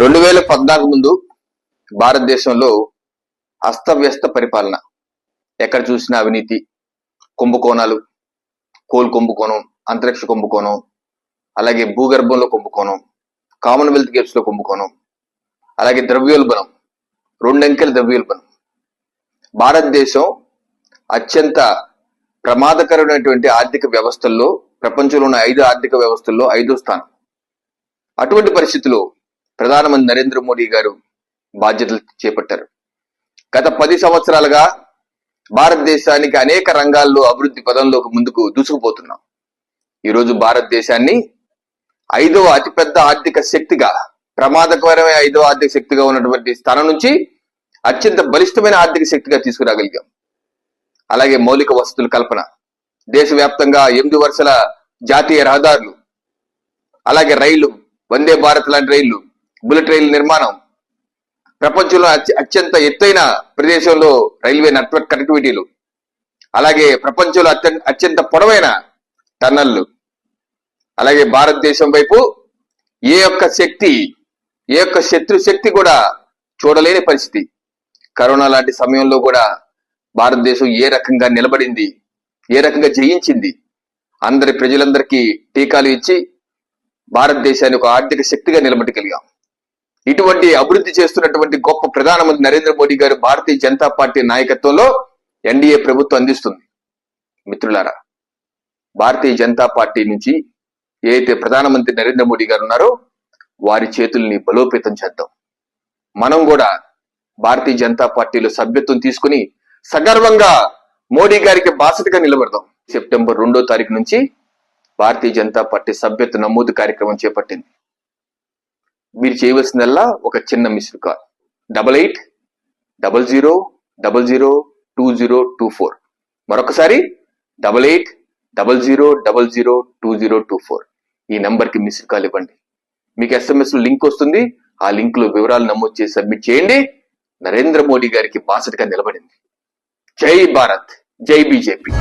రెండు వేల పద్నాలుగు ముందు భారతదేశంలో అస్తవ్యస్త పరిపాలన. ఎక్కడ చూసినా అవినీతి కుంభకోణాలు కోల్ కుంభకోణం అంతరిక్ష కుంభకోణం అలాగే భూగర్భంలో కుంభకోణం కామన్వెల్త్ గేమ్స్లో కుంభకోణం అలాగే ద్రవ్యోల్బణం రెండంకెల ద్రవ్యోల్బణం. భారతదేశం అత్యంత ప్రమాదకరమైనటువంటి ఆర్థిక వ్యవస్థల్లో ప్రపంచంలో ఉన్న ఐదు ఆర్థిక వ్యవస్థల్లో ఐదో స్థానం. అటువంటి పరిస్థితుల్లో ప్రధానమంత్రి నరేంద్ర మోడీ గారు బాధ్యతలు చేపట్టారు. గత పది సంవత్సరాలుగా భారతదేశానికి అనేక రంగాల్లో అభివృద్ధి పదంలోకి ముందుకు దూసుకుపోతున్నాం. ఈరోజు భారతదేశాన్ని ఐదవ అతిపెద్ద ఆర్థిక శక్తిగా ప్రమాదకరమైన ఐదవ ఆర్థిక శక్తిగా ఉన్నటువంటి స్థానం నుంచి అత్యంత బలిష్టమైన ఆర్థిక శక్తిగా తీసుకురాగలిగాం. అలాగే మౌలిక వసతుల కల్పన దేశవ్యాప్తంగా ఎనిమిది వరుసల జాతీయ రహదారులు అలాగే రైళ్ళు వందే భారత్ లాంటి రైళ్ళు బుల్లెట్ రైలు నిర్మాణం. ప్రపంచంలో అత్యంత ఎత్తైన ప్రదేశంలో రైల్వే నెట్వర్క్ కనెక్టివిటీలు. అలాగే ప్రపంచంలో అత్యంత అత్యంత పొడవైన టన్నల్లు అలాగే భారతదేశం వైపు ఏ ఒక్క శక్తి ఏ ఒక్క శత్రు శక్తి కూడా చూడలేని పరిస్థితి. కరోనా లాంటి సమయంలో కూడా భారతదేశం ఏ రకంగా నిలబడింది ఏ రకంగా జయించింది? అందరి ప్రజలందరికీ టీకాలు ఇచ్చి భారతదేశాన్ని ఒక ఆర్థిక శక్తిగా నిలబెట్టగలిగాం. ఇటువంటి అభివృద్ధి చేస్తున్నటువంటి గొప్ప ప్రధానమంత్రి నరేంద్ర మోడీ గారు భారతీయ జనతా పార్టీ నాయకత్వంలో ఎన్డీఏ ప్రభుత్వం అందిస్తుంది. మిత్రులారా భారతీయ జనతా పార్టీ నుంచి ఏదైతే ప్రధానమంత్రి నరేంద్ర మోడీ గారు ఉన్నారో వారి చేతుల్ని బలోపేతం చేద్దాం. మనం కూడా భారతీయ జనతా పార్టీలో సభ్యత్వం తీసుకుని సగర్వంగా మోడీ గారికి బాసటగా నిలబడదాం. సెప్టెంబర్ రెండో తారీఖు నుంచి భారతీయ జనతా పార్టీ సభ్యత్వ నమోదు కార్యక్రమం చేపట్టింది. మీరు చేయవలసిందల్లా ఒక చిన్న missed call. Double eight double zero double zero two zero two four. మరొకసారి double eight double zero double zero two zero two four. ఈ నెంబర్కి మిస్డ్ కాల్ ఇవ్వండి. మీకు ఎస్ఎంఎస్ లింక్ వస్తుంది. ఆ లింక్లో వివరాలు నమోదు చేసి సబ్మిట్ చేయండి. నరేంద్ర మోడీ గారికి బాసటగా నిలబడింది. జై భారత్. జై బీజేపీ.